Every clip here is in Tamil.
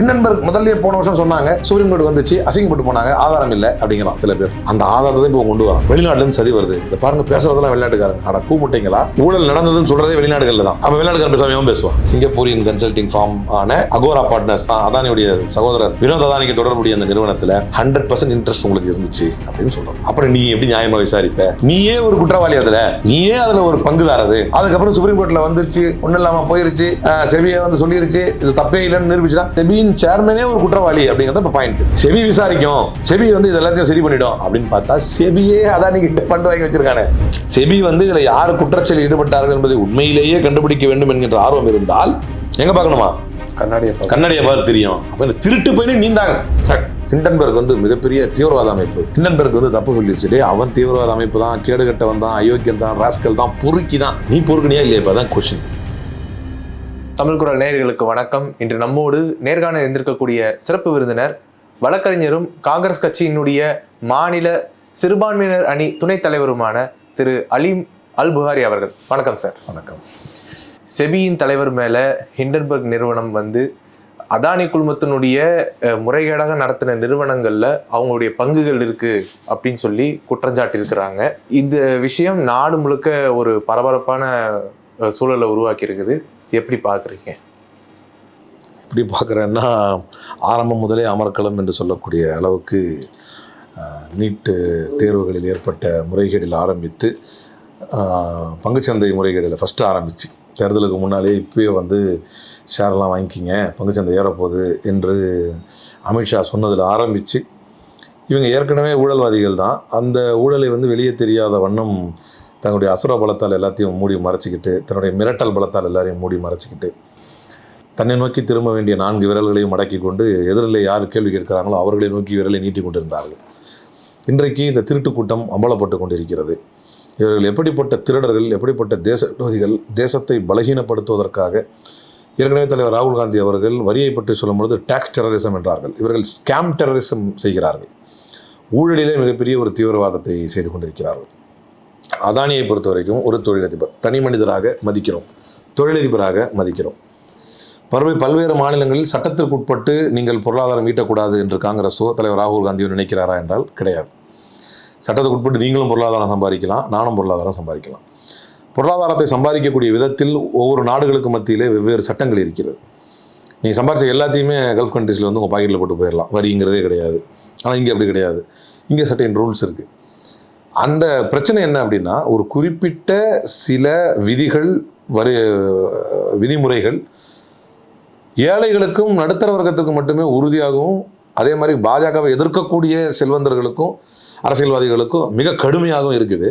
இன்னன்பர் முதல்லயே போன வருஷம் சொன்னாங்க சுப்ரீம் கோர்ட் வந்துச்சு அசிங்கப்பட்டு போனாங்க ஆதாரம் இல்லை அப்படிங்கிறான் சில பேர். அந்த ஆதாரத்தை இப்போ கொண்டு வரோம் வெளிநாட்டுல இருந்து சதி வருது. இந்த பாருங்க பேசுறதெல்லாம் வெளிநாட்டுக்காரங்க. ஆட கூமுட்டைங்களா ஊழல் நடந்ததுன்னு சொல்றதே வெளிநாடுகள்ல தான். அப்ப வெளிநாட்டுக்காரன் பேசாம இவன் பேசுவான். சிங்கப்பூரியன் கன்சல்டிங் ஃபார்ம் ஆன அகோரா பார்ட்னர்ஸ் தான் அதானியுடைய சகோதரர் வினோத் அதானிக்கு தொடர்புடைய அந்த நிறுவனத்துல ஹண்ட்ரட் பர்சன்ட் இன்ட்ரெஸ்ட் உங்களுக்கு இருந்துச்சு அப்படின்னு சொல்றோம் அப்புறம் நீ எப்படி நியாயமா விசாரிப்ப? நீயே ஒரு குற்றவாளி அதுல. நீயே அதுல ஒரு பங்குதாரது அதுக்கப்புறம் சுப்ரீம் கோர்ட்ல வந்துருச்சு ஒன்றும் இல்லாம போயிருச்சு. செவியை வந்து சொல்லிருச்சு. இது தப்பே இல்லைன்னு நிரூபிச்சுனா செபியின் சேர்மனே ஒரு குற்றவாளி அப்படிங்கிறது இப்போ பாயிண்ட் செபி விசாரிக்கும். செபி வந்து இது எல்லாத்தையும் சரி பண்ணிடும் அப்படின்னு பார்த்தா செபியே அதான் நீங்க ஃபண்ட் வாங்கி வச்சிருக்கானே. செபி வந்து இதுல யார் குற்றச்செயலில் ஈடுபட்டார்கள் என்பதை உண்மையிலேயே கண்டுபிடிக்க வேண்டும் என்கின்ற ஆர்வம் இருந்தால் எங்க பார்க்கணுமா? கண்ணாடியை கண்ணாடியை பார்த்து தெரியும். அப்ப திருட்டு போய் நீந்தாங்க. ஹிண்டன்பர்க் வந்து மிகப்பெரிய தீவிரவாத அமைப்பு. ஹிண்டன்பர்க் வந்து தப்பு சொல்லிடுச்சு டேய் அவன் தீவிரவாத அமைப்பு தான் கேடுகட்டவன் தான் அயோக்கியம் தான் ராஸ்கல் தான் பொறுக்கி தான். நீ பொறுக்கினியா இல்லையா? இப்போ தான் கொஷின் தமிழ் குரல் நேயர்களுக்கு வணக்கம். இன்று நம்மோடு நேர்காணல் இருந்திருக்கக்கூடிய சிறப்பு விருந்தினர் வழக்கறிஞரும் காங்கிரஸ் கட்சியினுடைய மாநில சிறுபான்மையினர் அணி துணைத் தலைவருமான திரு அலீம் அல் புகாரி அவர்கள். வணக்கம் சார். வணக்கம். செபியின் தலைவர் மேல ஹிண்டன்பர்க் நிறுவனம் வந்து அதானி குழுமத்தினுடைய முறைகேடாக நடத்தின நிறுவனங்கள்ல அவங்களுடைய பங்குகள் இருக்கு அப்படின்னு சொல்லி குற்றஞ்சாட்டி இருக்கிறாங்க இந்த விஷயம் நாடு முழுக்க ஒரு பரபரப்பான சூழலை உருவாக்கி இருக்குது எப்படி பார்க்குறீங்க? எப்படி பார்க்குறேன்னா ஆரம்பம் முதலே அமர்க்களம் என்று சொல்லக்கூடிய அளவுக்கு நீட்டு தேர்வுகளில் ஏற்பட்ட முறைகேடில் ஆரம்பித்து பங்குச்சந்தை முறைகேடில் ஃபஸ்ட்டு ஆரம்பிச்சு. தேர்தலுக்கு முன்னாலே இப்போயே வந்து ஷேர்லாம் வாங்கிக்கிங்க பங்குச்சந்தை ஏறப்போகுது என்று அமித்ஷா சொன்னதில் ஆரம்பித்து இவங்க ஏற்கனவே ஊழல்வாதிகள் தான். அந்த ஊழலை வந்து வெளியே தெரியாத வண்ணம் தன்னுடைய அசுர பலத்தால் எல்லாத்தையும் மூடி மறைச்சிக்கிட்டு தன்னுடைய மிரட்டல் பலத்தால் எல்லாரையும் மூடி மறைச்சிக்கிட்டு தன்னை நோக்கி திரும்ப வேண்டிய நான்கு விரல்களையும் மடக்கி கொண்டு எதிரில் யார் கேள்வி கேட்கிறாங்களோ அவர்களை நோக்கி விரலை நீட்டி கொண்டிருந்தார்கள். இன்றைக்கு இந்த திருட்டு கூட்டம் அம்பலப்பட்டு கொண்டிருக்கிறது. இவர்கள் எப்படிப்பட்ட திருடர்கள் எப்படிப்பட்ட தேச விரோதிகள் தேசத்தை பலகீனப்படுத்துவதற்காக ஏற்கனவே தலைவர் ராகுல் காந்தி அவர்கள் வரியை பற்றி சொல்லும்பொழுது டேக்ஸ் டெரரிசம் என்றார்கள். இவர்கள் ஸ்கேம் டெரரிசம் செய்கிறார்கள். ஊழலிலே மிகப்பெரிய ஒரு தீவிரவாதத்தை செய்து கொண்டிருக்கிறார்கள். அதானியை பொறுத்த வரைக்கும் ஒரு தொழிலதிபர் தனி மனிதராக மதிக்கிறோம். தொழிலதிபராக மதிக்கிறோம். பறவை பல்வேறு மாநிலங்களில் சட்டத்திற்கு உட்பட்டு நீங்கள் பொருளாதாரம் ஈட்டக்கூடாது என்று காங்கிரஸோ தலைவர் ராகுல் காந்தியோ நினைக்கிறாரா என்றால் கிடையாது. சட்டத்துக்கு உட்பட்டு நீங்களும் பொருளாதாரம் சம்பாதிக்கலாம் நானும் பொருளாதாரம் சம்பாதிக்கலாம். பொருளாதாரத்தை சம்பாதிக்கக்கூடிய விதத்தில் ஒவ்வொரு நாடுகளுக்கு மத்தியிலே வெவ்வேறு சட்டங்கள் இருக்கிறது. நீங்கள் சம்பாதிச்ச எல்லாத்தையுமே கல்ஃப் கண்ட்ரீஸில் வந்து உங்கள் பாக்கெட்டில் போட்டு போயிடலாம் வரிங்கிறதே கிடையாது. ஆனால் இங்கே அப்படி கிடையாது. இங்கே சட்டையின் ரூல்ஸ் இருக்குது அந்த பிரச்சனை என்ன அப்படின்னா ஒரு குறிப்பிட்ட சில விதிகள் வரி விதிமுறைகள் ஏழைகளுக்கும் நடுத்தர வர்க்கத்துக்கும் மட்டுமே உறுதியாகவும் அதே மாதிரி பாஜகவை எதிர்க்கக்கூடிய செல்வந்தர்களுக்கும் அரசியல்வாதிகளுக்கும் மிக கடுமையாகவும் இருக்குது.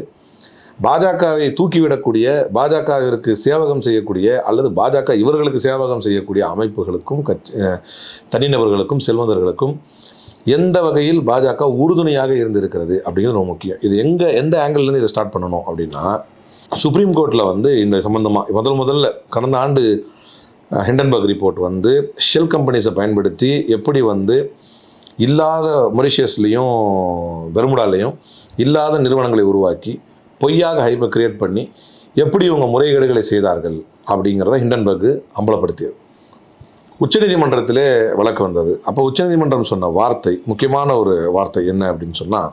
பாஜகவை தூக்கிவிடக்கூடிய பாஜகவிற்கு சேவகம் செய்யக்கூடிய அல்லது பாஜக இவர்களுக்கு சேவகம் செய்யக்கூடிய அமைப்புகளுக்கும் கட்சி தனிநபர்களுக்கும் செல்வந்தர்களுக்கும் எந்த வகையில் பாஜக உறுதுணையாக இருந்திருக்கிறது அப்படிங்கிறது ரொம்ப முக்கியம். இது எங்கே எந்த ஆங்கிள்லேருந்து இதை ஸ்டார்ட் பண்ணணும் அப்படின்னா சுப்ரீம் கோர்ட்டில் வந்து இந்த சம்மந்தமாக முதல் முதல்ல கடந்த ஆண்டு ஹிண்டன்பர்க் ரிப்போர்ட் வந்து ஷெல் கம்பெனிஸை பயன்படுத்தி எப்படி வந்து இல்லாத மொரிஷியஸ்லேயும் பெர்முடாலையும் இல்லாத நிறுவனங்களை உருவாக்கி பொய்யாக ஹைப்பை கிரியேட் பண்ணி எப்படி இவங்க முறைகேடுகளை செய்தார்கள் அப்படிங்கிறத ஹிண்டன்பர்க் அம்பலப்படுத்தியது. உச்சநீதிமன்றத்திலே வழக்கு வந்தது. அப்போ உச்சநீதிமன்றம் சொன்ன வார்த்தை முக்கியமான ஒரு வார்த்தை என்ன அப்படின்னு சொன்னால்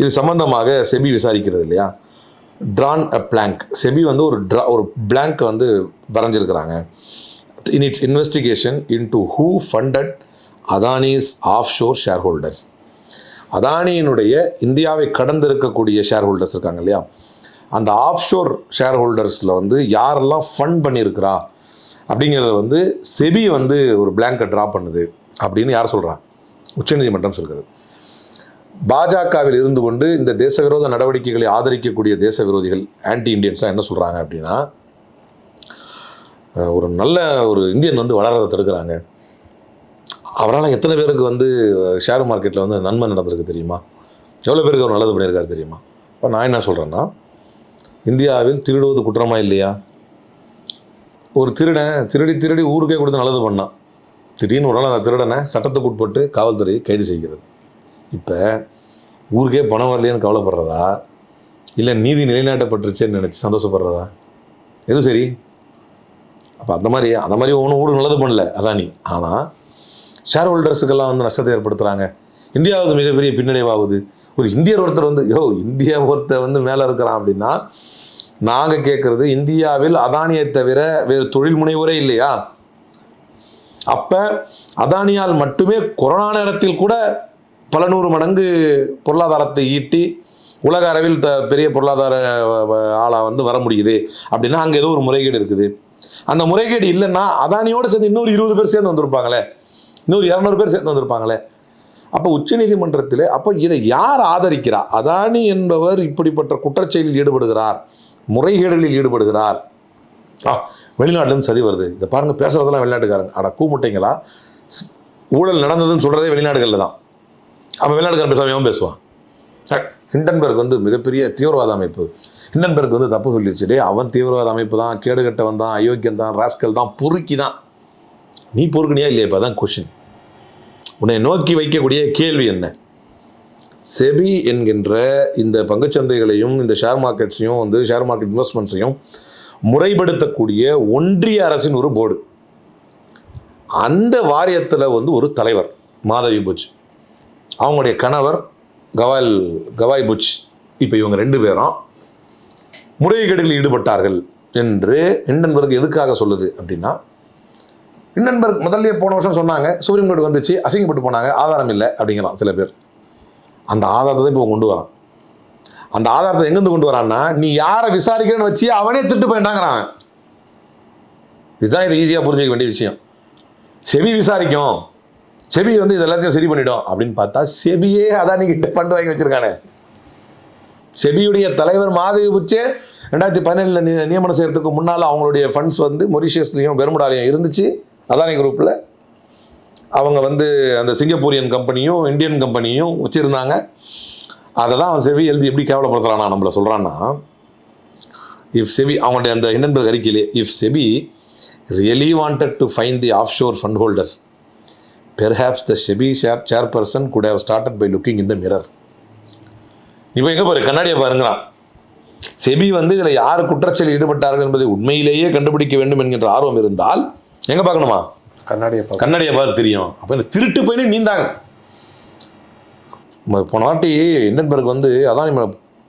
இது சம்பந்தமாக செபி விசாரிக்கிறது இல்லையா? ட்ரான் அ பிளாங்க் செபி வந்து ஒரு ட்ரா ஒரு பிளாங்க் வந்து வரைஞ்சிருக்கிறாங்க. In it's investigation into who funded Adani's offshore shareholders அதானியினுடைய இந்தியாவை கடந்து இருக்கக்கூடிய ஷேர் ஹோல்டர்ஸ் இருக்காங்க இல்லையா? அந்த ஆஃப் ஷோர் ஷேர் ஹோல்டர்ஸில் வந்து யாரெல்லாம் ஃபண்ட் பண்ணியிருக்கிறா? அப்படிங்கிறத வந்து செபி வந்து ஒரு பிளாங்கை ட்ரா பண்ணுது அப்படின்னு யார் சொல்கிறா உச்சநீதிமன்றம் சொல்கிறது. பாஜகவில் இருந்து கொண்டு இந்த தேச விரோத நடவடிக்கைகளை ஆதரிக்கக்கூடிய தேச விரோதிகள் ஆன்டி இண்டியன்ஸ்லாம் என்ன சொல்கிறாங்க அப்படின்னா ஒரு நல்ல ஒரு இந்தியன் வந்து வளர்றதை தடுக்கிறாங்க. அவரால் எத்தனை பேருக்கு வந்து ஷேர் மார்க்கெட்டில் வந்து நன்மை நடந்திருக்கு தெரியுமா? எவ்வளோ பேருக்கு அவர் நல்லது பண்ணியிருக்காரு தெரியுமா? இப்போ நான் என்ன சொல்கிறேன்னா இந்தியாவில் திருடுவது குற்றமாக இல்லையா? ஒரு திருடன் திருடி திருடி ஊருக்கே கொடுத்து நல்லது பண்ணான். திடீர்னு ஒரு நாள் அந்த திருடனை சட்டத்துக்கு உட்பட்டு காவல்துறை கைது செய்கிறது. இப்போ ஊருக்கே பணம் வரலையேன்னு கவலைப்படுறதா? இல்லை நீதி நிலைநாட்டப்பட்டுருச்சேன்னு நினச்சி சந்தோஷப்படுறதா? எது சரி? அப்போ அந்த மாதிரி அந்த மாதிரி ஒன்றும் ஊருக்கு நல்லது பண்ணல அதானி. ஆனால் ஷேர் ஹோல்டர்ஸுக்கெல்லாம் வந்து நஷ்டத்தை ஏற்படுத்துகிறாங்க இந்தியாவுக்கு மிகப்பெரிய பின்னடைவாகுது. ஒரு இந்தியர் ஒருத்தர் வந்து யோ இந்தியா ஒருத்தர் வந்து மேலே இருக்கிறான் அப்படின்னா நாங்கள் கேட்குறது இந்தியாவில் அதானியை தவிர வேறு தொழில் முனைவோரே இல்லையா? அப்போ அதானியால் மட்டுமே கொரோனா நேரத்தில் கூட பல நூறு மடங்கு பொருளாதாரத்தை ஈட்டி உலக அளவில் த பெரிய பொருளாதார ஆளாக வந்து வர முடியுது. அப்படின்னா அங்கே ஏதோ ஒரு முறைகேடு இருக்குது. அந்த முறைகேடு இல்லைன்னா அதானியோடு சேர்ந்து இன்னொரு இருபது பேர் சேர்ந்து வந்திருப்பாங்களே. இன்னொரு இரநூறு பேர் சேர்ந்து வந்திருப்பாங்களே. அப்போ உச்சநீதிமன்றத்தில் அப்போ இதை யார் ஆதரிக்கிறா? அதானி என்பவர் இப்படிப்பட்ட குற்றச்செயலில் ஈடுபடுகிறார். முறைகேடுகளில் ஈடுபடுகிறார். ஆ வெளிநாட்டிலேருந்து சதி வருது. இதை பாருங்கள் பேசுகிறதெல்லாம் வெளிநாட்டுக்காரங்க. அட கூமுட்டைங்களா? ஸ்- ஊழல் நடந்ததுன்னு சொல்கிறதே வெளிநாடுகளில் தான். அப்போ வெளிநாட்டுக்காரன் பேசாமல் எவன் பேசுவான்? அஹ், ஹிண்டன்பர்க் வந்து மிகப்பெரிய தீவிரவாத அமைப்பு. ஹிண்டன்பர்க் வந்து தப்பு சொல்லிடுச்சு அவன் தீவிரவாத அமைப்பு தான் கேடுகட்டவன் தான் அயோக்கியம் தான் ராஸ்கல் தான் பொறுக்கி தான். நீ பொறுக்கணியா இல்லையா? இப்போ தான் கொஷின் உன்னை நோக்கி வைக்கக்கூடிய கேள்வி என்ன? செபி என்கின்ற இந்த பங்குச்சந்தைகளையும் இந்த ஷேர் மார்க்கெட்ஸையும் வந்து ஷேர் மார்க்கெட் இன்வெஸ்ட்மெண்ட்ஸையும் முறைப்படுத்தக்கூடிய ஒன்றிய அரசின் ஒரு போர்டு அந்த வாரியத்தில் வந்து ஒரு தலைவர் மாதவி புஜ். அவங்களுடைய கணவர் கவால் கவாய் புஜ். இப்போ இவங்க ரெண்டு பேரும் முறைகேடுகளில் ஈடுபட்டார்கள் என்று ஹிண்டன்பர்க் எதுக்காக சொல்லுது அப்படின்னா ஹிண்டன்பர்க் முதல்ல போன வருஷம் சொன்னாங்க சுப்ரீம் கோர்ட் வந்துச்சு அசிங்கப்பட்டு போனாங்க ஆதாரம் இல்லை அப்படிங்கிறான் சில பேர். அந்த ஆதாரத்தை இப்போ கொண்டு வரான். அந்த ஆதாரத்தை எங்கேருந்து கொண்டு வரான்னா நீ யாரை விசாரிக்கிறேன்னு வச்சு அவனே திட்டு போயிட்டாங்கிறான் இதுதான் இது ஈஸியாக புரிஞ்சிக்க வேண்டிய விஷயம். செபி விசாரிக்கும். செபி வந்து இது எல்லாத்தையும் சரி பண்ணிடும் அப்படின்னு பார்த்தா செபியே அதான் கிட்ட ஃபண்ட் வாங்கி வச்சிருக்கானே. செபியுடைய தலைவர் மாதவி புச்சே ரெண்டாயிரத்தி பதினேழில் நியமனம் செய்கிறதுக்கு முன்னால் அவங்களுடைய ஃபண்ட்ஸ் வந்து மொரிஷியஸ்லேயும் பெருமுடாலையும் இருந்துச்சு. அதானி குரூப்பில் அவங்க வந்து அந்த சிங்கப்பூரியன் கம்பெனியும் இந்தியன் கம்பெனியும் வச்சுருந்தாங்க. அதை தான் அவன் செவி எழுதி எப்படி கேவலப்படுத்துகிறானா நம்மளை சொல்கிறான்னா இஃப் செபி அவங்களுடைய அந்த Hindenburg அறிக்கையிலே if SEBI really wanted to find the offshore fund holders perhaps the SEBI chair chairperson could have started by looking in the mirror இப்போ எங்கே பாரு கண்ணாடியை பாருங்கிறான். செபி வந்து இதில் யார் குற்றச்செயலில் ஈடுபட்டார்கள் என்பதை உண்மையிலேயே கண்டுபிடிக்க வேண்டும் என்கின்ற ஆர்வம் இருந்தால் எங்கே பார்க்கணுமா? கண்ணாடியை கண்ணாடியை பார்த்து தெரியும். அப்போ இந்த திருட்டு போயின்னு நீந்தாங்க. போன வாட்டி இண்டன்பர்க் வந்து அதான் நம்ம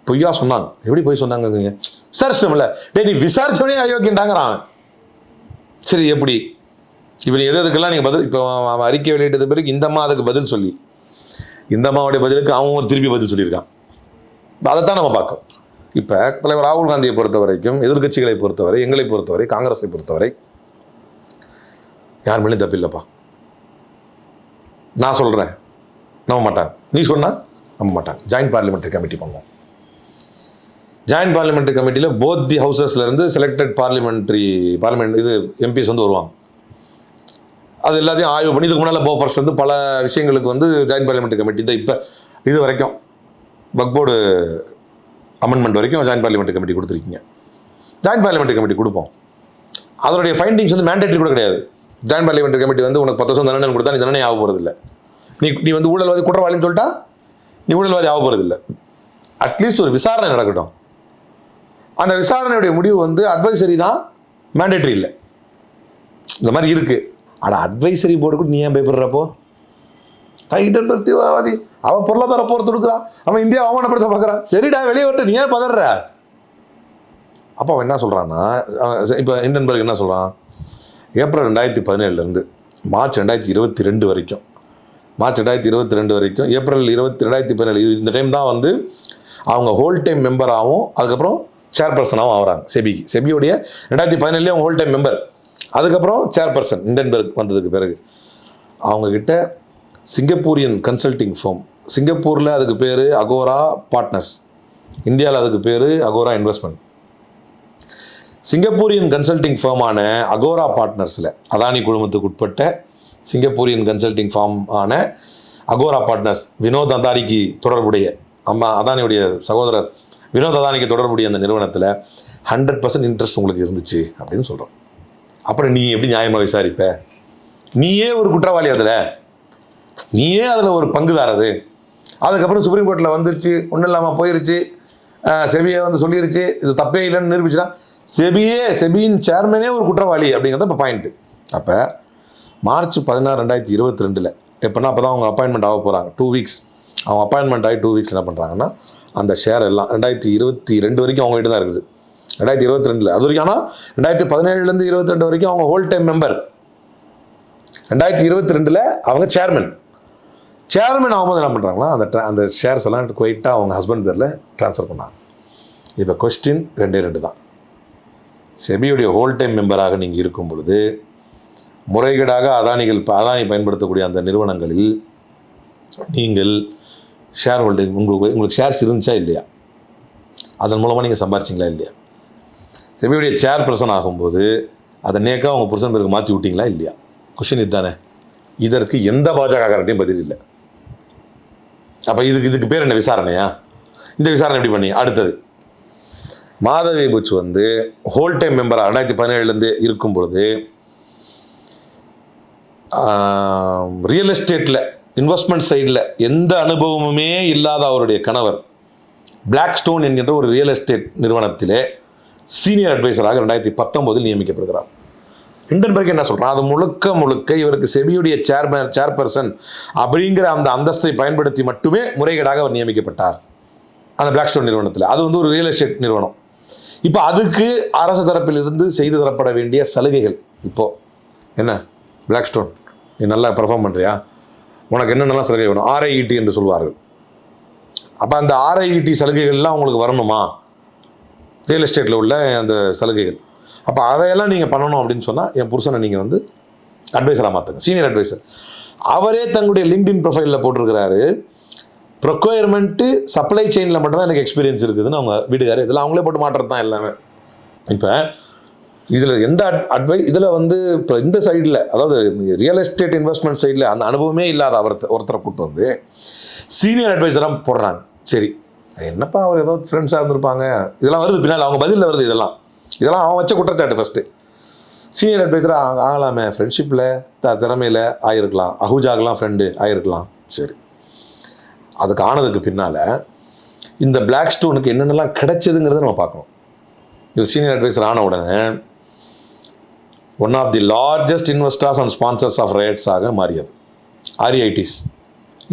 பொய்யா சொன்னாங்க எப்படி போய் சொன்னாங்க விசாரிச்சிட்டோம்ல டேய் நீ விசாரிச்சவனே அயோக்கியன்டாங்கிறான் சரி எப்படி? இப்போ நீ எது எதுக்கெல்லாம் நீங்கள் பதில் இப்போ அவன் அறிக்கை வெளியிட்டது பிறகு இந்த அம்மா அதுக்கு பதில் சொல்லி இந்த அம்மாவுடைய பதிலுக்கு அவன் ஒரு திருப்பி பதில் சொல்லியிருக்கான். அதைத்தான் நம்ம பார்க்கோம் இப்போ தலைவர் ராகுல் காந்தியை பொறுத்த வரைக்கும் எதிர்க்கட்சிகளை பொறுத்தவரை எங்களை பொறுத்தவரை காங்கிரஸை பொறுத்தவரை யார் மேலேயும் தப்பில்லைப்பா நான் சொல்கிறேன் நம்ப மாட்டாங்க நீ சொன்னால் நம்ப மாட்டாங்க ஜாயின்ட் பார்லிமெண்ட்ரி கமிட்டி பண்ணுவோம். ஜாயின்ட் பார்லிமெண்ட்ரி கமிட்டியில் போத் தி ஹவுசஸ்லேருந்து செலக்டட் பார்லிமெண்ட்ரி பார்லிமெண்ட் இது எம்பிஸ் வந்து வருவாங்க. அது எல்லாத்தையும் ஆய்வு பண்ணி இதுக்கு முன்னால் போஃபர்ஸ் வந்து பல விஷயங்களுக்கு வந்து ஜாயின்ட் பார்லிமெண்ட்ரி கமிட்டி தான் இப்போ இது வரைக்கும் பக்போர்டு அமெண்ட்மெண்ட் வரைக்கும் ஜாயிண்ட் பார்லிமெண்ட்ரி கமிட்டி கொடுத்துருக்கீங்க. ஜாயின்ட் பார்லிமெண்ட்ரி கமிட்டி கொடுப்போம். அதனுடைய ஃபைண்டிங்ஸ் வந்து மேண்டேட்டரி கூட கிடையாது. ஜாயின் பார்லிமெண்ட் கமிட்டி வந்து உனக்கு பத்து வருஷம் தண்டனை கொடுத்தா நீ தண்டனை ஆக போகிறதில்ல நீ நீ வந்து ஊழல்வாதி குற்றவாளின்னு சொல்லிட்டா நீ ஊழல்வாதி ஆக போகிறதில்ல அட்லீஸ்ட் ஒரு விசாரணை நடக்கட்டும். அந்த விசாரணையுடைய முடிவு வந்து அட்வைசரி தான் மேண்டேட்ரி இல்லை. இந்த மாதிரி இருக்குது ஆனால் அட்வைசரி போர்டு கூட நீ ஏன் பயப்படுறப்போ ஹைடன் தீவிரவாதி அவன் பொருளாதார போர் தொடுக்கிறான். அவன் இந்தியா அவமானப்படுத்த பார்க்குறான் சரிடா வெளியே விட்டு நீ ஏன் பதற? அப்போ அவன் என்ன சொல்கிறான்னா இப்போ இண்டன்பர்க் என்ன சொல்கிறான் ஏப்ரல் ரெண்டாயிரத்தி பதினேழுலேருந்து மார்ச் ரெண்டாயிரத்தி இருபத்தி ரெண்டு வரைக்கும் மார்ச் ரெண்டாயிரத்தி இருபத்தி ரெண்டு வரைக்கும் ஏப்ரல் இருபத்தி ரெண்டாயிரத்தி பதினேழு இந்த டைம் தான் வந்து அவங்க ஹோல் டைம் மெம்பராகவும் அதுக்கப்புறம் சேர்பர்சனாகவும் ஆகிறாங்க செபிக்கு. செபியோடைய ரெண்டாயிரத்தி பதினேழுலேயே அவங்க ஹோல் டைம் மெம்பர் அதுக்கப்புறம் சேர்பர்சன் இண்டன்பர்க் வந்ததுக்கு பிறகு. அவங்கக்கிட்ட சிங்கப்பூரியன் கன்சல்டிங் ஃபார்ம் சிங்கப்பூரில் அதுக்கு பேர் அகோரா பார்ட்னர்ஸ் இந்தியாவில் அதுக்கு பேர் அகோரா இன்வெஸ்ட்மெண்ட் சிங்கப்பூரியன் கன்சல்டிங் ஃபார்மான அகோரா பார்ட்னர்ஸில் அதானி குழுமத்துக்கு உட்பட்ட சிங்கப்பூரியன் கன்சல்டிங் ஃபார்ம் ஆன அகோரா பார்ட்னர்ஸ் வினோத் அதானிக்கு தொடர்புடைய அம்மா அதானியுடைய சகோதரர் வினோத் அதானிக்கு தொடர்புடைய அந்த நிறுவனத்தில் ஹண்ட்ரட் பர்சன்ட் இன்ட்ரெஸ்ட் உங்களுக்கு இருந்துச்சு அப்படின்னு சொல்கிறோம் அப்புறம் நீ எப்படி நியாயமாக விசாரிப்ப? நீயே ஒரு குற்றவாளி அதில். நீயே அதில் ஒரு பங்குதாரரு. அதுக்கப்புறம் சுப்ரீம் கோர்ட்டில் வந்துருச்சு ஒன்றும் இல்லாமல் போயிருச்சு. செவியை வந்து சொல்லிருச்சு இது தப்பே இல்லைன்னு நிரூபிச்சுனா செபியே செபியின் சேர்மனே ஒரு குற்றவாளி அப்படிங்கிறது இப்போ பாயிண்ட்டு அப்போ மார்ச் பதினாறு ரெண்டாயிரத்தி இருபத்தி ரெண்டில் எப்போனா அப்போ தான் அவங்க அப்பாயின்மெண்ட் ஆக போகிறாங்க டூ வீக்ஸ் அவங்க அப்பாயின்மெண்ட் ஆகி டூ வீக்ஸ் என்ன பண்ணுறாங்கன்னா அந்த ஷேர் எல்லாம் ரெண்டாயிரத்தி இருபத்தி ரெண்டு வரைக்கும் அவங்ககிட்ட தான் இருக்குது. ரெண்டாயிரத்தி இருபத்தி ரெண்டில் அது வரைக்கும் ஆனால் ரெண்டாயிரத்தி பதினேழுலேருந்து இருபத்தி ரெண்டு வரைக்கும் அவங்க ஹோல் டைம் மெம்பர் ரெண்டாயிரத்தி இருபத்தி ரெண்டில் அவங்க சேர்மன் சேர்மன் ஆகும்போது என்ன பண்ணுறாங்களா அந்த அந்த ஷேர்ஸ் எல்லாம் குவைட்டாக அவங்க ஹஸ்பண்ட் பேரில் ட்ரான்ஸ்ஃபர் பண்ணாங்க. இப்போ கொஸ்டின் ரெண்டே ரெண்டு தான். செபியுடைய ஹோல் டைம் மெம்பராக நீங்கள் இருக்கும் பொழுது முறைகேடாக அதானிகள் அதானி பயன்படுத்தக்கூடிய அந்த நிறுவனங்களில் நீங்கள் ஷேர் ஹோல்டிங் உங்களுக்கு உங்களுக்கு ஷேர்ஸ் இருந்துச்சா இல்லையா? அதன் மூலமாக நீங்கள் சம்பாரிச்சிங்களா இல்லையா? செபியுடைய சேர் பர்சன் ஆகும்போது அதை நேக்காக உங்கள் புருஷன் பேருக்கு மாற்றி விட்டிங்களா இல்லையா? கொஷின் இதுதானே. இதற்கு எந்த பாஜகக்காரட்டையும் பதில் இல்லை. அப்போ இதுக்கு இதுக்கு பேர் என்ன விசாரணையா? இந்த விசாரணை எப்படி பண்ணி அடுத்தது? மாதவி புச் வந்து ஹோல் டைம் மெம்பராக ரெண்டாயிரத்தி பதினேழுலேருந்து இருக்கும் பொழுது ரியல் எஸ்டேட்டில் இன்வெஸ்ட்மெண்ட் சைடில் எந்த அனுபவமுமே இல்லாத அவருடைய கணவர் பிளாக் ஸ்டோன் என்கின்ற ஒரு ரியல் எஸ்டேட் நிறுவனத்திலே சீனியர் அட்வைசராக ரெண்டாயிரத்தி பத்தொம்போதில் நியமிக்கப்படுகிறார். ஹிண்டன்பர்க் என்ன சொல்கிறான் அது முழுக்க முழுக்க இவருக்கு செபியுடைய சேர்மன் சேர்பர்சன் அப்படிங்கிற அந்த அந்தஸ்தை பயன்படுத்தி மட்டுமே முறைகேடாக அவர் நியமிக்கப்பட்டார். அந்த பிளாக் ஸ்டோன் நிறுவனத்தில். அது வந்து ஒரு ரியல் எஸ்டேட் நிறுவனம். இப்போ அதுக்கு அரசு தரப்பிலிருந்து செய்து தரப்பட வேண்டிய சலுகைகள். இப்போது என்ன? பிளாக் ஸ்டோன் நீ நல்லா பெர்ஃபார்ம் பண்ணுறியா உனக்கு என்னென்னலாம் சலுகை வேணும்? ஆர்ஐஇடி என்று சொல்வார்கள். அப்போ அந்த ஆர்ஐஇடி சலுகைகள்லாம் உங்களுக்கு வரணுமா? ரியல் எஸ்டேட்டில் உள்ள அந்த சலுகைகள். அப்போ அதையெல்லாம் நீங்கள் பண்ணணும் அப்படின்னு சொன்னால் என் புருஷனை நீங்கள் வந்து அட்வைசராக மாற்றுங்க சீனியர் அட்வைசர் அவரே தங்களுடைய லிங்க்டின் ப்ரொஃபைலில் போட்டிருக்கிறாரு. ப்ரொக்வயர்மெண்ட்டு சப்ளை செயினில் மட்டும்தான் எனக்கு எக்ஸ்பீரியன்ஸ் இருக்குதுன்னு அவங்க வீடுகார் இதெல்லாம் அவங்களே போட்டு மாட்டுறது தான் எல்லாமே. இப்போ இதில் எந்த அட்வை இதில் வந்து இப்போ இந்த சைடில் அதாவது ரியல் எஸ்டேட் இன்வெஸ்ட்மெண்ட் சைடில் அந்த அனுபவமே இல்லாத அவர் ஒருத்தரை கூப்பிட்டு வந்து சீனியர் அட்வைசராக போடுறாங்க. சரி என்னப்பா அவர் ஏதோ ஃப்ரெண்ட்ஸாக இருந்திருப்பாங்க. இதெல்லாம் வருது பின்னால் அவங்க பதிலில் வருது இதெல்லாம். இதெல்லாம் அவன் வச்ச குற்றச்சாட்டு ஃபஸ்ட்டு சீனியர் அட்வைசராக ஆகலாமே ஃப்ரெண்ட்ஷிப்பில் த திறமையில் ஆகிருக்கலாம் அஹூஜாகலாம் ஃப்ரெண்டு ஆகிருக்கலாம் சரி. அதுக்கு ஆனதுக்கு பின்னால் இந்த பிளாக் ஸ்டோனுக்கு என்னென்னலாம் கிடைச்சதுங்கிறத நம்ம பார்க்கணும். இது சீனியர் அட்வைசர் ஆன உடனே one of the largest investors and sponsors of ரேட்ஸாக மாறியது. ஆர்ஐடிஸ்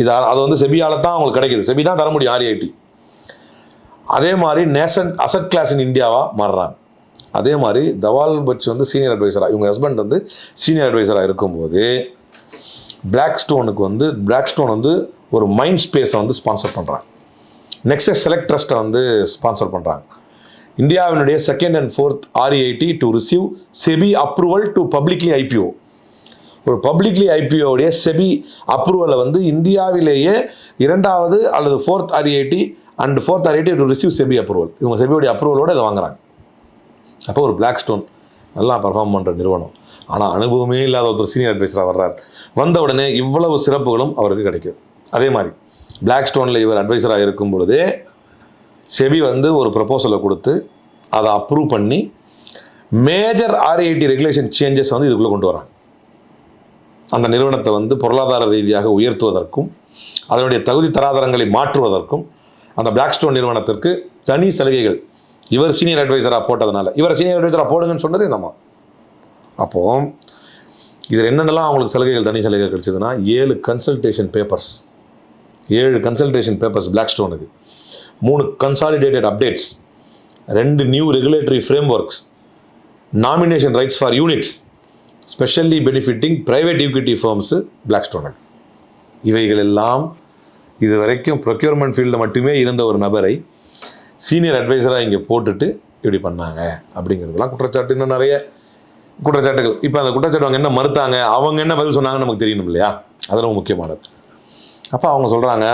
இது அது வந்து செபியால் தான் அவங்களுக்கு கிடைக்குது. செபி தான் தர முடியும் ஆர்ஐடி அதே மாதிரி நேஷன் அசட் கிளாஸ் இன் இந்தியாவாக மாறுறாங்க. அதே மாதிரி தவால் பட்ச் வந்து சீனியர் அட்வைசராக இவங்க ஹஸ்பண்ட் வந்து சீனியர் அட்வைசராக இருக்கும்போது பிளாக் ஸ்டோனுக்கு வந்து பிளாக் ஸ்டோன் வந்து ஒரு மைண்ட் ஸ்பேஸை வந்து ஸ்பான்சர் பண்ணுறாங்க நெக்ஸ்ட்டு செலக்ட் ட்ரஸ்ட்டை வந்து ஸ்பான்சர் பண்ணுறாங்க இந்தியாவினுடைய second and fourth REIT to receive SEBI approval to publicly IPO ஒரு பப்ளிக்லி ஐபிஓடைய செபி அப்ரூவலை வந்து இந்தியாவிலேயே இரண்டாவது அல்லது fourth REIT and fourth REIT to receive SEBI approval இவங்க செபியோடைய அப்ரூவலோட இதை வாங்குறாங்க. அப்போ ஒரு பிளாக் ஸ்டோன் நல்லா பர்ஃபார்ம் பண்ணுற நிறுவனம். ஆனால் அனுபவமே இல்லாத ஒருத்தர் சீனியர் அட்வைசராக வர்றார். வந்த உடனே இவ்வளவு சிறப்புகளும் அவருக்கு கிடைக்குது. அதே மாதிரி பிளாக் ஸ்டோனில் இவர் அட்வைசராக இருக்கும் பொழுதே செபி வந்து ஒரு ப்ரப்போசலை கொடுத்து அதை அப்ரூவ் பண்ணி மேஜர் ஆர்ஐடி ரெகுலேஷன் சேஞ்சஸ் வந்து இதுக்குள்ளே கொண்டு வராங்க. அந்த நிறுவனத்தை வந்து பொருளாதார ரீதியாக உயர்த்துவதற்கும் அதனுடைய தகுதி தராதரங்களை மாற்றுவதற்கும் அந்த பிளாக் ஸ்டோன் நிறுவனத்திற்கு தனி சலுகைகள் இவர் சீனியர் அட்வைசராக போட்டதுனால இவர் சீனியர் அட்வைசராக போடுங்கன்னு சொன்னதே இந்த அம்மா. அப்போது இதில் என்னென்னலாம் அவங்களுக்கு சலுகைகள் தனி சலுகைகள் கிடைச்சதுன்னா ஏழு கன்சல்டேஷன் பேப்பர்ஸ் ஏழு கன்சல்டேஷன் பேப்பர்ஸ் பிளாக் ஸ்டோனுக்கு மூணு கன்சாலிடேட்டட் அப்டேட்ஸ் ரெண்டு new regulatory frameworks nomination rights for units specially benefiting private equity firms black ஸ்டோனுக்கு இவைகள் எல்லாம் இது வரைக்கும் ப்ரொக்யூர்மெண்ட் ஃபீல்டில் மட்டுமே இருந்த ஒரு நபரை சீனியர் அட்வைசராக இங்கே போட்டுட்டு இப்படி பண்ணாங்க. அப்படிங்கிறதுலாம் குற்றச்சாட்டு இன்னும் நிறைய குற்றச்சாட்டுகள். இப்போ அந்த குற்றச்சாட்டு அவங்க என்ன மறுத்தாங்க? அவங்க என்ன பதில் சொன்னாங்கன்னு நமக்கு தெரியணும் இல்லையா? அதெல்லாம் முக்கியமானது. அப்போ அவங்க சொல்கிறாங்க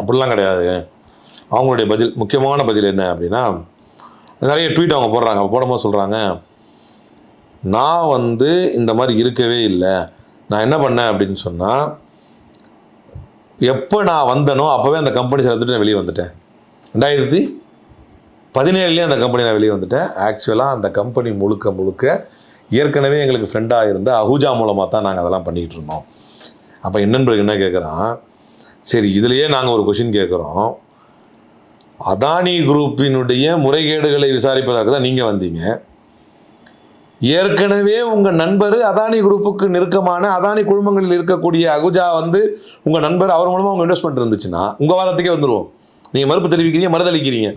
அப்படிலாம் கிடையாது. அவங்களுடைய பதில் முக்கியமான பதில் என்ன அப்படின்னா நிறைய ட்வீட் அவங்க போடுறாங்க. போடும்போது சொல்கிறாங்க நான் வந்து இந்த மாதிரி இருக்கவே இல்லை. நான் என்ன பண்ணேன்? அப்படின்னு சொன்னால் எப்போ நான் வந்தனோ அப்போவே அந்த கம்பெனி சேர்த்துட்டு நான் வெளியே வந்துட்டேன். ரெண்டாயிரத்தி பதினேழுலேயே அந்த கம்பெனி நான் வெளியே வந்துட்டேன். ஆக்சுவலாக அந்த கம்பெனி முழுக்க முழுக்க ஏற்கனவே எங்களுக்கு ஃப்ரெண்டாக இருந்த அஹூஜா மூலமாக தான் நாங்கள் அதெல்லாம் பண்ணிக்கிட்டு இருந்தோம். அப்போ என்னன்னு என்ன கேட்குறான் சரி இதுலேயே நாங்கள் ஒரு கொஷின் கேட்குறோம் அதானி குரூப்பினுடைய முறைகேடுகளை விசாரிப்பதற்கு தான் நீங்கள் வந்தீங்க. ஏற்கனவே உங்கள் நண்பர் அதானி குரூப்புக்கு நெருக்கமான அதானி குழுமங்களில் இருக்கக்கூடிய அகுஜா வந்து உங்கள் நண்பர் அவர் மூலமாக உங்கள் இன்வெஸ்ட்மெண்ட் இருந்துச்சுன்னா உங்கள் வாரத்துக்கே வந்துடுவோம் நீங்கள் மறுப்பு தெரிவிக்கிறீங்க மறுதளிக்கிறீங்க.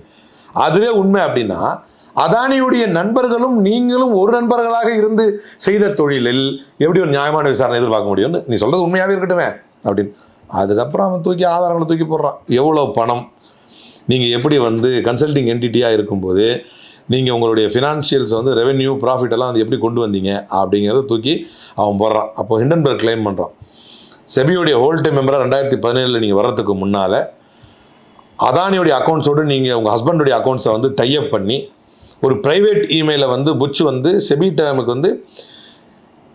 அதுவே உண்மை அப்படின்னா அதானியுடைய நண்பர்களும் நீங்களும் ஒரு நண்பர்களாக இருந்து செய்த தொழிலில் எப்படி ஒரு நியாயமான விசாரணை எதிர்பார்க்க முடியும்னு நீ சொல்றது உண்மையாகவே இருக்கட்டுமே அப்படின்னு. அதுக்கப்புறம் அவன் தூக்கி ஆதாரங்களை தூக்கி போடுறான். எவ்வளோ பணம்? நீங்கள் எப்படி வந்து கன்சல்டிங் என்டிட்டியாக இருக்கும்போது நீங்கள் உங்களுடைய ஃபினான்ஷியல்ஸ் வந்து ரெவென்யூ ப்ராஃபிட் எல்லாம் வந்து எப்படி கொண்டு வந்தீங்க அப்படிங்கிறத தூக்கி அவன் போடுறான். அப்போ ஹிண்டன்பர்க் கிளைம் பண்ணுறான் செபியோடைய ஹோல் டைம் மெம்பராக ரெண்டாயிரத்தி பதினேழில் நீங்கள் வர்றதுக்கு முன்னால் அதானியோடைய அக்கௌண்ட்ஸோடு நீங்கள் உங்கள் ஹஸ்பண்டுடைய அக்கௌண்ட்ஸை வந்து டைப் பண்ணி ஒரு ப்ரைவேட் இமெயிலை வந்து புட்ச் வந்து செபி டேமுக்கு வந்து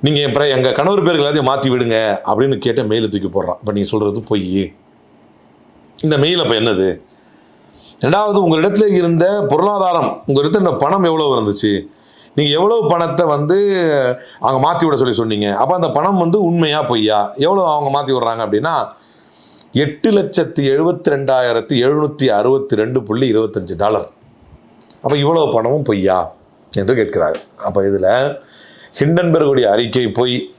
நீங்கள் என் எங்கள் கணவர் பேருக்கு எல்லாத்தையும் மாற்றி விடுங்க அப்படின்னு கேட்ட மெயிலை தூக்கி போடுறான். இப்போ நீங்கள் சொல்கிறது பொய். இந்த மெயில் அப்போ என்னது? ரெண்டாவது உங்களிடத்துல இருந்த பொருளாதாரம் உங்களிடத்துல இந்த பணம் எவ்வளோ இருந்துச்சு? நீங்கள் எவ்வளோ பணத்தை வந்து அவங்க மாற்றி விட சொல்லி சொன்னீங்க? அப்போ அந்த பணம் வந்து உண்மையாக பொய்யா? எவ்வளோ அவங்க மாற்றி விடுறாங்க அப்படின்னா எட்டு லட்சத்தி எழுபத்தி ரெண்டாயிரத்தி எழுநூற்றி அறுபத்தி ரெண்டு புள்ளி இருபத்தஞ்சு டாலர். அப்போ இவ்வளோ பணமும் பொய்யா? என்று கேட்கிறார். அப்போ இதில் ஹிண்டன்பர்குடைய அறிக்கை பொய்.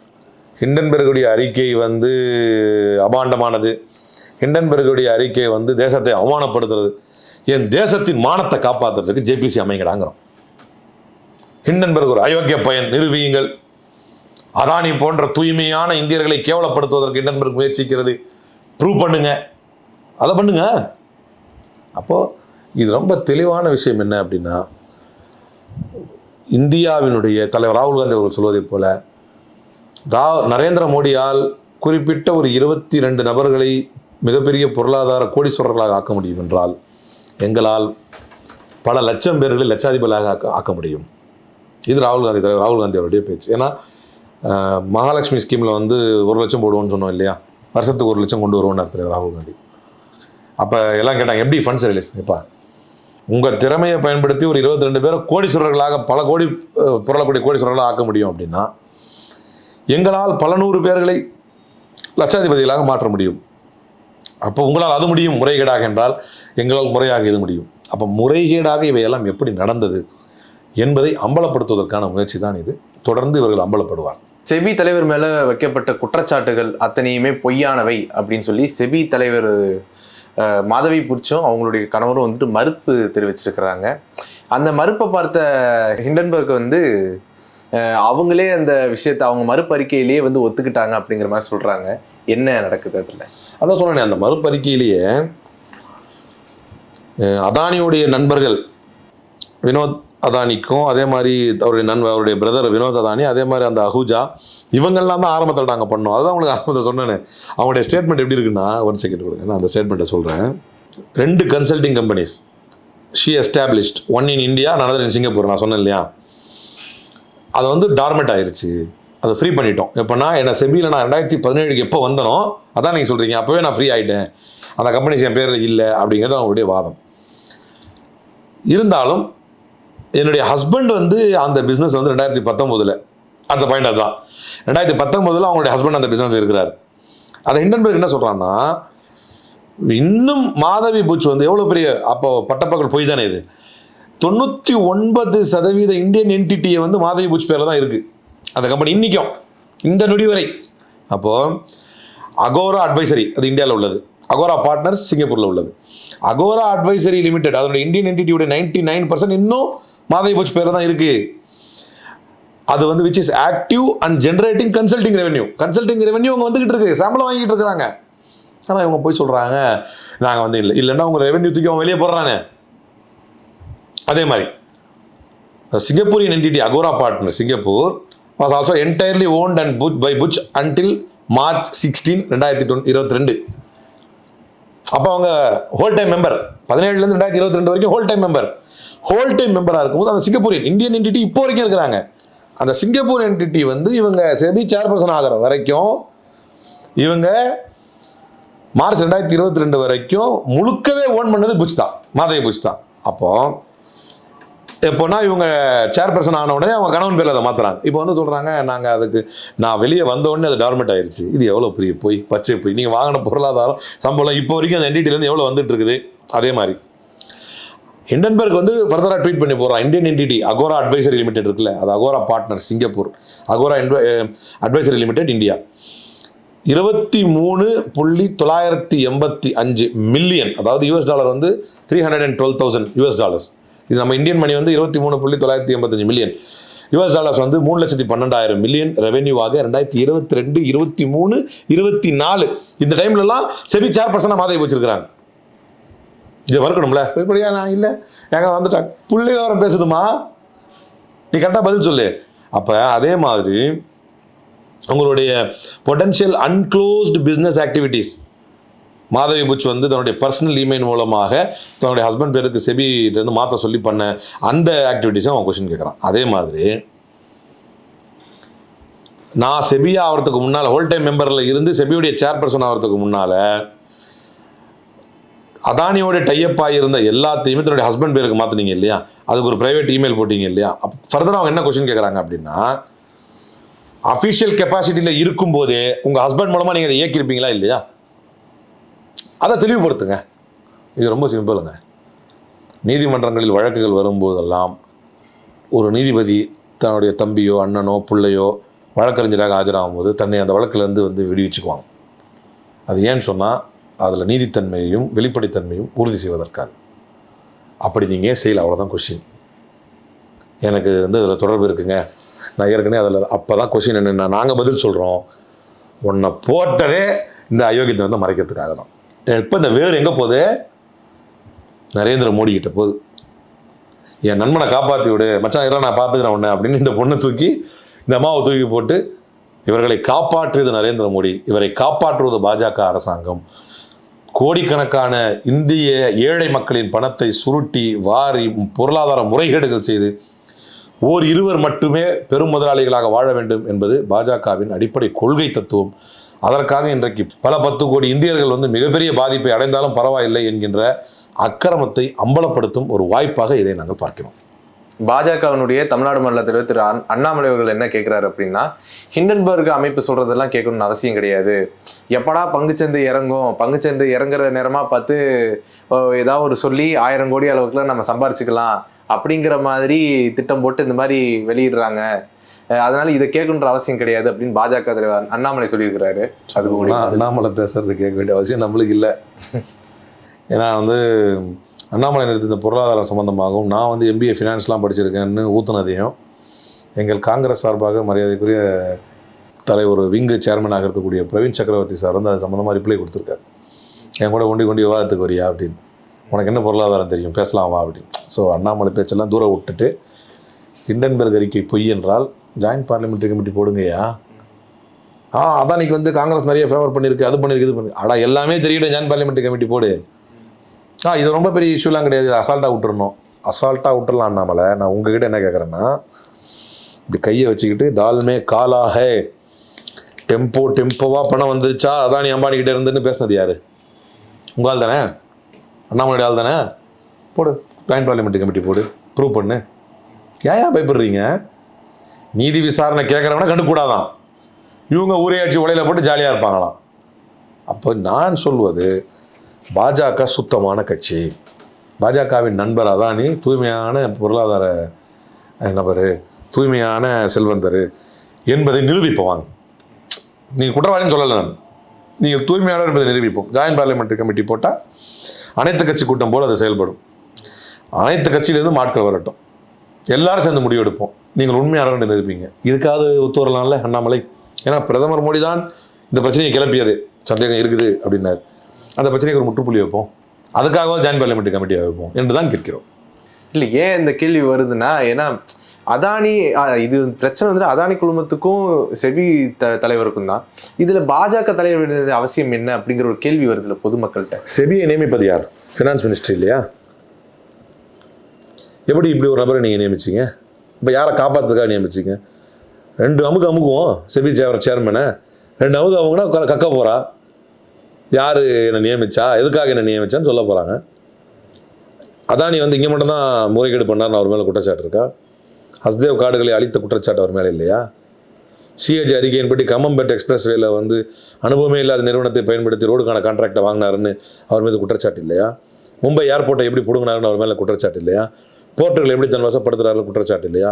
ஹிண்டன்பெர்குடைய அறிக்கை வந்து அபாண்டமானது. ஹிண்டன்பெர்குடைய அறிக்கை வந்து தேசத்தை அவமானப்படுத்துறது. என் தேசத்தின் மானத்தை காப்பாற்றுறதுக்கு ஜேபிசி அமைங்கடாங்கிறோம். ஹிண்டன்பர்க் ஒரு அயோக்கிய பயன் நிறுவியுங்கள் அதானி போன்ற தூய்மையான இந்தியர்களை கேவலப்படுத்துவதற்கு ஹிண்டன்பர்க் முயற்சிக்கிறது. ப்ரூவ் பண்ணுங்க. அதை பண்ணுங்க. அப்போது இது ரொம்ப தெளிவான விஷயம் என்ன அப்படின்னா இந்தியாவினுடைய தலைவர் ராகுல் காந்தி அவர்கள் சொல்வதைப் போல ரா நரேந்திர மோடியால் குறிப்பிட்ட ஒரு இருபத்தி ரெண்டு நபர்களை மிகப்பெரிய பொருளாதார கோடீஸ்வரர்களாக ஆக்க முடியும் என்றால் எங்களால் பல லட்சம் பேர்களை லட்சாதிபதியாக ஆக்க ஆக்க முடியும். இது ராகுல் காந்தி தலைவர் ராகுல் காந்தி அவருடைய பேச்சு. ஏன்னா மகாலட்சுமி ஸ்கீமில் வந்து ஒரு லட்சம் போடுவோம்னு சொன்னோம் இல்லையா? வருஷத்துக்கு ஒரு லட்சம் கொண்டு வருவோம்னு தலைவர் ராகுல் காந்தி? அப்போ எல்லாம் கேட்டாங்க எப்படி ஃபண்ட்ஸ் ரிலீஸ் பண்ணிப்பா உங்கள் திறமையை பயன்படுத்தி ஒரு இருபத்தி ரெண்டு பேரை கோடீஸ்வரர்களாக பல கோடி அஹ், புரளக்கூடிய கோடீஸ்வரர்களாக ஆக்க முடியும் அப்படின்னா எங்களால் பல நூறு பேர்களை லட்சாதிபதிகளாக மாற்ற முடியும். அப்போ உங்களால் அது முடியும் முறைகேடாக என்றால் எங்களால் முறையாக இது முடியும். அப்போ முறைகேடாக இவையெல்லாம் எப்படி நடந்தது என்பதை அம்பலப்படுத்துவதற்கான முயற்சி தான் இது. தொடர்ந்து இவர்கள் அம்பலப்படுவார். செபி தலைவர் மேலே வைக்கப்பட்ட குற்றச்சாட்டுகள் அத்தனையுமே பொய்யானவை அப்படின்னு சொல்லி செபி தலைவர் மாதவி புரிச்சும் அவங்களுடைய கணவரும் வந்துட்டு மறுப்பு தெரிவிச்சிருக்கிறாங்க. அந்த மறுப்பை பார்த்த ஹிண்டன்பர்க் வந்து அவங்களே அந்த விஷயத்தை அவங்க மறுப்பறிக்கையிலேயே வந்து ஒத்துக்கிட்டாங்க அப்படிங்கிற மாதிரி சொல்கிறாங்க என்ன நடக்குது அதில்? அதான் சொன்னேனே அந்த மறுப்பறிக்கையிலேயே அதானியுடைய நண்பர்கள் வினோத் அதானிக்கும் அதே மாதிரி அவருடைய நண்பர் அவருடைய பிரதர் வினோத் அதானி அதே மாதிரி அந்த அஹூஜா இவங்கெல்லாம் தான் ஆரம்பத்தில் நாங்கள் பண்ணோம். அதுதான் உங்களுக்கு ஆரம்பத்தில் சொன்னேன். அவங்களுடைய ஸ்டேட்மெண்ட் எப்படி இருக்குன்னா ஒன் செகண்ட் கொடுங்க நான் அந்த ஸ்டேட்மெண்ட்டை சொல்கிறேன் ரெண்டு consulting companies she established one in India another in Singapore நான் சொன்னேன் இல்லையா? அது வந்து டார்மெண்ட் ஆயிடுச்சு அதை ஃப்ரீ பண்ணிட்டோம். எப்போனா என்ன செபியில் நான் ரெண்டாயிரத்தி பதினேழுக்கு எப்போ வந்தனோ அதான் நீங்கள் சொல்கிறீங்க அப்போவே நான் ஃப்ரீ ஆகிட்டேன் அந்த கம்பெனிஸ் என் பேரில் இல்லை அப்படிங்கிறது அவங்களுடைய வாதம். இருந்தாலும் என்னுடைய ஹஸ்பண்ட் வந்து அந்த பிஸ்னஸ் வந்து ரெண்டாயிரத்தி பத்தொம்போதில் அந்த பாயிண்ட் அதுதான். ரெண்டாயிரத்தி பத்தொம்போதில் அவங்களுடைய ஹஸ்பண்ட் அந்த பிஸ்னஸ் இருக்கிறார். அதை ஹிண்டன்பர்க் என்ன சொல்கிறான்னா இன்னும் மாதவி புட்ச் வந்து எவ்வளோ பெரிய அப்போ பட்டப்பகல் போய் தானே இது? தொண்ணூற்றி ஒன்பது சதவீத இந்தியன் என்டிட்டியை வந்து மாதவி பூச் பேரில் தான் இருக்குது அந்த கம்பெனி இன்றைக்கும் இந்த நொடி வரை அப்போது அகோரா அட்வைசரி அது இந்தியாவில் உள்ளது. அகோரா பார்ட்னர்ஸ் சிங்கப்பூரில் உள்ளது. அகோரா அட்வைசரி லிமிடெட் அதனுடைய இந்தியன் என்டிட்டியோட நைன்டி நைன் பர்சன்ட் இன்னும் மாதவி போச்சு பேரில் தான் இருக்குது அது வந்து which is active and generating consulting revenue consulting revenue அவங்க வந்துகிட்டு இருக்கு. சம்பளம் வாங்கிட்டு இருக்கிறாங்க. ஆனால் இவங்க போய் சொல்கிறாங்க நாங்கள் வந்து இல்லை இல்லைன்னா உங்கள் ரெவென்யூ தூக்கி அவன் வெளியே போடுறானே. அதே மாதிரி Singaporean entity Agora partner Singapore was also entirely owned and put by Buch until March sixteen ரெண்டாயிரத்தி தொண்ணூ இருபத்தி ரெண்டு. அப்போ அவங்க ஹோல் டைம் மெம்பர் பதினேழுலேருந்து ரெண்டாயிரத்தி இருபத்தி ரெண்டு வரைக்கும் whole time member whole time மெம்பராக இருக்கும்போது அந்த சிங்கப்பூரியன் இந்தியன் என்டிட்டி இப்போ வரைக்கும் இருக்கிறாங்க. அந்த சிங்கப்பூர் என்டிட்டி வந்து இவங்க செபி சேர்பர்சன் ஆகிற வரைக்கும் இவங்க மார்ச் ரெண்டாயிரத்தி இருபத்தி ரெண்டு வரைக்கும் முழுக்கவே ஓன் பண்ணது புஷ் தான். மாதவி புஷ் தான். அப்போ எப்போனா இவங்க சேர்பர்சன் ஆன உடனே அவங்க கணவன் பேரில் அதை மாற்றுறாங்க இப்போ வந்து சொல்கிறாங்க நாங்கள் அதுக்கு நான் வெளியே வந்த உடனே அது டார்மெண்ட் ஆயிடுச்சு இது எவ்வளோ பெரிய போய் பச்சை போய். நீங்கள் வாங்கின பொருளாதாரம் சம்பளம் இப்போ வரைக்கும் அந்த என்டிட்டிலேருந்து எவ்வளோ வந்துட்டு இருக்குது? அதே மாதிரி. ஹிண்டன்பர்க் வந்து ஃபர்தராக ட்வீட் பண்ணி போகிறான் Indian entity Agora advisory limited இருக்குல்ல அது Agora partner Singapore Agora advisory limited India இருபத்தி மூணு புள்ளி தொள்ளாயிரத்தி எண்பத்தி அஞ்சு மில்லியன் அதாவது யூஎஸ் டாலர் வந்து three hundred and twelve thousand US dollars இது நம்ம இந்தியன் மணி வந்து இருபத்தி மூணு புள்ளி தொள்ளாயிரத்தி எண்பத்தஞ்சு மில்லியன் யூஎஸ் டாலர்ஸ் வந்து மூணு லட்சத்தி பன்னெண்டாயிரம் மில்லியன் ரெவென்யூவாக ரெண்டாயிரத்தி இருபத்தி ரெண்டு இருபத்தி மூணு இருபத்தி நாலு. இந்த டைம்லலாம் செபி சேர்பர்சனாக மாதவி வச்சிருக்கிறாங்க இதை மறுக்கணும்ல? இப்படியா நான் இல்லை. ஏங்க வந்துட்டாங்க புள்ளி விவரம் பேசுதுமா? நீ கரெக்டாக பதில் சொல்லு. அப்போ அதே மாதிரி உங்களுடைய potential undisclosed business activities Madhabi Buch வந்து தன்னுடைய பர்சனல் இமெயில் மூலமாக தன்னுடைய ஹஸ்பண்ட் பேருக்கு செபிலேருந்து மாற்ற சொல்லி பண்ண அந்த ஆக்டிவிட்டீஸும் அவன் கொஷின் கேட்குறான் அதே மாதிரி நான் செபியா ஆகிறதுக்கு முன்னால் ஹோல் டைம் மெம்பரில் இருந்து செபியுடைய சேர்பர்சன் ஆகிறதுக்கு முன்னால் அதானியோட டைப் ஆகியிருந்த எல்லாத்தையுமே தன்னுடைய ஹஸ்பண்ட் பேருக்கு மாற்றினீங்க இல்லையா? அதுக்கு ஒரு ப்ரைவேட் இமெயில் போட்டீங்க இல்லையா? ஃபர்தராக அவங்க என்ன கொஷின் கேட்குறாங்க அப்படின்னா அஃபிஷியல் கெப்பாசிட்டியில் இருக்கும்போதே உங்கள் ஹஸ்பண்ட் மூலமாக நீங்கள் அதை இயக்கியிருப்பீங்களா இல்லையா? அதை தெளிவுபடுத்துங்க. இது ரொம்ப சிம்பிளுங்க நீதிமன்றங்களில் வழக்குகள் வரும்போதெல்லாம் ஒரு நீதிபதி தன்னுடைய தம்பியோ அண்ணனோ பிள்ளையோ வழக்கறிஞராக ஆஜராகும் போது தன்னை அந்த வழக்கிலேருந்து வந்து விடுவிச்சுக்குவாங்க. அது ஏன்னு சொன்னால் அதில் நீதித்தன்மையையும் வெளிப்படைத்தன்மையும் உறுதி செய்வதற்காக. அப்படி நீங்கள் செய்யல? அவ்வளோதான் கொஷின் எனக்கு வந்து அதில் தொடர்பு இருக்குங்க. நான் ஏற்கனவே அதில் அப்போ தான் கொஷின் என்னென்ன நாங்கள் பதில் சொல்கிறோம் உன்னை போட்டதே இந்த அயோக்கியத்தை வந்து மறைக்கிறதுக்காக தான். இப்போ இந்த வேறு எங்கே போகுது? நரேந்திர மோடி கிட்ட போகுது. என் நண்பனை காப்பாற்றி விடு. மச்சான் இதெல்லாம் நான் பார்த்துக்கிறேன் உன்னை அப்படின்னு இந்த பொண்ணை தூக்கி இந்த அம்மாவை தூக்கி போட்டு இவர்களை காப்பாற்றியது நரேந்திர மோடி. இவரை காப்பாற்றுவது பாஜக அரசாங்கம். கோடிக்கணக்கான இந்திய ஏழை மக்களின் பணத்தை சுருட்டி வாரி பொருளாதார முறைகேடுகள் செய்து ஓர் இருவர் மட்டுமே பெரும் முதலாளிகளாக வாழ வேண்டும் என்பது பாஜகவின் அடிப்படை கொள்கை தத்துவம். அதற்காக இன்றைக்கு பல பத்து கோடி இந்தியர்கள் வந்து மிகப்பெரிய பாதிப்பை அடைந்தாலும் பரவாயில்லை என்கின்ற அக்கிரமத்தை அம்பலப்படுத்தும் ஒரு வாய்ப்பாக இதை நாங்கள் பார்க்கிறோம். பாஜகவினுடைய தமிழ்நாடு மாநில தலைவர் திரு அண்- அண்ணாமலை அவர்கள் என்ன கேட்கிறாரு அப்படின்னா ஹிண்டன்பர்க் அமைப்பு சொல்றதெல்லாம் கேட்கணும்னு அவசியம் கிடையாது. எப்படா பங்குச்சந்தை இறங்கும்? பங்குச்சந்தை இறங்குற நேரமா பார்த்து ஏதாவது ஒரு சொல்லி ஆயிரம் கோடி அளவுக்குலாம் நம்ம சம்பாரிச்சுக்கலாம் அப்படிங்கிற மாதிரி திட்டம் போட்டு இந்த மாதிரி வெளியிடுறாங்க. அதனால இதை கேட்கணுன்ற அவசியம் கிடையாது அப்படின்னு பாஜக தலைவர் அண்ணாமலை சொல்லியிருக்கிறாரு. அது அண்ணாமலை பேசுறது கேட்க வேண்டிய அவசியம் நம்மளுக்கு இல்லை. ஏன்னா வந்து அண்ணாமலை நிறுத்தின பொருளாதாரம் சம்மந்தமாகவும் நான் வந்து எம்பிஏ ஃபினான்ஸ்லாம் படிச்சிருக்கேன்னு ஊத்துனதையும் எங்கள் காங்கிரஸ் சார்பாக மரியாதைக்குரிய தலைவர் விங்கு சேர்மனாக இருக்கக்கூடிய பிரவீன் சக்கரவர்த்தி சார் வந்து அது சம்மந்தமாக ரிப்ளை கொடுத்துருக்காரு. என் கூட கொண்டு கொண்டு விவாதத்துக்கு வரியா அப்படின்னு. உனக்கு என்ன பொருளாதாரம் தெரியும்? பேசலாம் வா அப்படின்னு. ஸோ அண்ணாமலை பேச்செல்லாம் தூரம் விட்டுட்டு ஹிண்டன்பர்க் அறிக்கை பொய் என்றால் ஜாயின்ட் பார்லிமெண்ட்ரி கமிட்டி போடுங்கய்யா. ஆ அதான் இன்னைக்கு வந்து காங்கிரஸ் நிறைய ஃபேவர் பண்ணியிருக்கு அது பண்ணியிருக்கு இது பண்ணி அடா எல்லாமே தெரியட்டும் ஜாயின் பார்லிமெண்ட்ரி கமிட்டி போடு. ஆ இது ரொம்ப பெரிய இஷ்யூலாம் கிடையாது. அசால்ட்டாக விட்டுறணும். அசால்ட்டாக விட்டுறலாம் அண்ணாமலை. நான் உங்ககிட்ட என்ன கேட்குறேன்னா இப்படி கையை வச்சுக்கிட்டு தால்மே காலா ஹே டெம்போ டெம்போவாக பணம் வந்துருச்சா? அதானி அம்பானி கிட்ட இருந்துன்னு பேசுனது யார்? உங்கள் ஆள் தானே? அண்ணாமலை ஆள் தானே? போடு. ஜாயின் பார்லிமெண்ட் கமிட்டி போடு. ப்ரூவ் பண்ணு. ஏன் பயப்படுறீங்க? நீதி விசாரணை கேட்குறவனா கண்டுக்கூடாதான். இவங்க ஊரையாட்சி உலையில் போட்டு ஜாலியாக இருப்பாங்களாம். அப்போ நான் சொல்வது பாஜக சுத்தமான கட்சி. பாஜகவின் நண்பர் அதானி தூய்மையான பொருளாதார நபர் தூய்மையான செல்வந்தர் என்பதை நிரூபிப்பவாங்க நீங்கள் குற்றவாளின்னு சொல்லலை நான். நீங்கள் தூய்மையானவர் என்பதை நிரூபிப்போம். ஜாயின்ட் பார்லிமெண்ட்ரி கமிட்டி போட்டால் அனைத்து கட்சி கூட்டம் போல் அது செயல்படும். அனைத்து கட்சியிலேருந்து மாட்கள் வரட்டும். எல்லாரும் சேர்ந்து முடிவெடுப்போம். நீங்கள் உண்மையானவெண்டை நிரூபிங்க. இதுக்காவது ஒத்து வரலாம்ல அண்ணாமலை? ஏன்னா பிரதமர் மோடி தான் இந்த பிரச்சனையை கிளப்பியது. சந்தேகம் இருக்குது அப்படின்னாரு. அந்த பிரச்சனைக்கு ஒரு முற்றுப்புள்ளி வைப்போம். அதுக்காக ஜாயின் பார்லிமெண்ட் கமிட்டியை வைப்போம் என்று தான் கேட்கிறோம். இல்ல ஏன் இந்த கேள்வி வருதுன்னா ஏன்னா அதானி இது பிரச்சனை வந்து அதானி குழுமத்துக்கும் செபி த தலைவருக்கும் தான். இதுல பாஜக தலைவர் அவசியம் என்ன அப்படிங்கிற ஒரு கேள்வி வருதுல பொதுமக்கள்கிட்ட? செபியை நியமிப்பது யார்? ஃபினான்ஸ் மினிஸ்ட்ரி இல்லையா? எப்படி இப்படி ஒரு நபரை நீங்கள் நியமிச்சீங்க? இப்போ யாரை காப்பாற்றுறதுக்காக நியமிச்சீங்க? ரெண்டு அமுக்கு அமுக்குவோம் செபி சேர் சேர்மனை ரெண்டு அமுக்கு அமுக்குனா கக்க போகிறா யார் என்னை நியமிச்சா? எதுக்காக என்னை நியமிச்சான்னு சொல்ல போகிறாங்க அதானி வந்து இங்கே மட்டும்தான் முறைகேடு பண்ணார்னு அவர் மேலே குற்றச்சாட்டு இருக்கா? ஹஸ்தேவ் காடுகளை அழித்த குற்றச்சாட்டு அவர் மேலே இல்லையா? சிஏஜி அறிக்கையின்படி கம்மம்பேட் எக்ஸ்பிரஸ் வேல வந்து அனுபவமே இல்லாத நிறுவனத்தை பயன்படுத்தி ரோடுக்கான கான்ட்ராக்டை வாங்கினாருன்னு அவர் மீது குற்றச்சாட்டு இல்லையா? மும்பை ஏர்போர்ட்டை எப்படி பிடுங்கினாருன்னு அவர் மேலே குற்றச்சாட்டு இல்லையா? போர்ட்டுகளை எப்படி தன் வசப்படுத்துறாரு குற்றச்சாட்டு இல்லையா?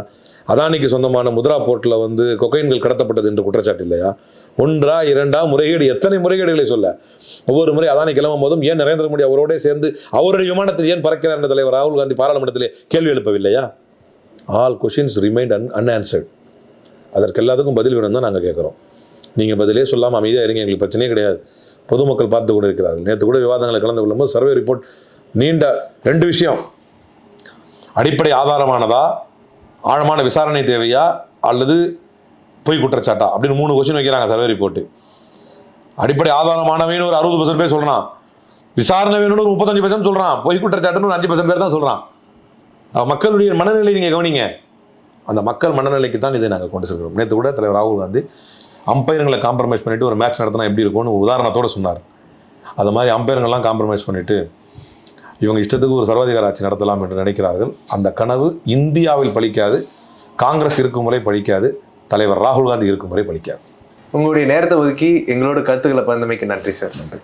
அதானிக்கு சொந்தமான முத்ரா போர்ட்டில் வந்து கொக்கைன்கள் கடத்தப்பட்டது என்று குற்றச்சாட்டு இல்லையா? ஒன்றா இரண்டா முறைகேடு எத்தனை முறைகேடுகளை சொல்ல? ஒவ்வொரு முறை அதானி கிளம்பும் போதும் ஏன் நரேந்திர மோடி அவரோடே சேர்ந்து அவருடைய விமானத்தில் ஏன் பறக்கிறார் என்ற தலைவர் ராகுல் காந்தி பாராளுமன்றத்திலே கேள்வி எழுப்பவில்லையா? All questions remained un unanswered அதற்கு எல்லாத்துக்கும் பதில் வேணும் தான் நாங்கள் கேட்குறோம் நீங்கள் பதிலே சொல்லாமல் அமைதியாக இருங்க எங்களுக்கு பிரச்சனையே கிடையாது. பொதுமக்கள் பார்த்து கொண்டு இருக்கிறார்கள் நேற்று கூட விவாதங்களை கலந்து கொள்ளும்போது சர்வே ரிப்போர்ட் நீண்ட ரெண்டு விஷயம். அடிப்படை ஆதாரமானதா? ஆழமான விசாரணை தேவையா? அல்லது பொய் குற்றச்சாட்டா அப்படின்னு மூணு கொஸ்டின் வைக்கிறாங்க சர்வே ரிப்போர்ட்டு அடிப்படை ஆதாரமானவன் ஒரு அறுபது பர்சன்ட் பேர் சொல்கிறான் விசாரணை வேணும்னு ஒரு முப்பத்தஞ்சு பர்சன்ட் சொல்கிறான் பொய் குற்றச்சாட்டுன்னு ஒரு அஞ்சு பர்சன்ட் பேர் தான் சொல்கிறான் மக்களுடைய மனநிலை நீங்கள் கவனிங்க. அந்த மக்கள் மனநிலைக்கு தான் இதை நாங்கள் கொண்டு செல்கிறோம். நேற்று கூட தலைவர் ராகுல் காந்தி அம்பையர்களை காம்ப்ரமைஸ் பண்ணிட்டு ஒரு மேட்ச் நடத்தினா எப்படி இருக்கும்னு உதாரணத்தோடு உதாரணத்தோட சொன்னார். அது மாதிரி அம்பையர்கள்லாம் காம்ப்ரமைஸ் பண்ணிட்டு இவங்க இஷ்டத்துக்கு ஒரு சர்வாதிகார ஆட்சி நடத்தலாம் என்று நினைக்கிறார்கள். அந்த கனவு இந்தியாவில் பலிக்காது காங்கிரஸ் இருக்கும் முறை பலிக்காது தலைவர் ராகுல் காந்தி இருக்கும் முறை பலிக்காது. உங்களுடைய நேரத்தை ஒதுக்கி எங்களோட கருத்துக்களை பகிர்ந்தமைக்கு நன்றி சார். நன்றி.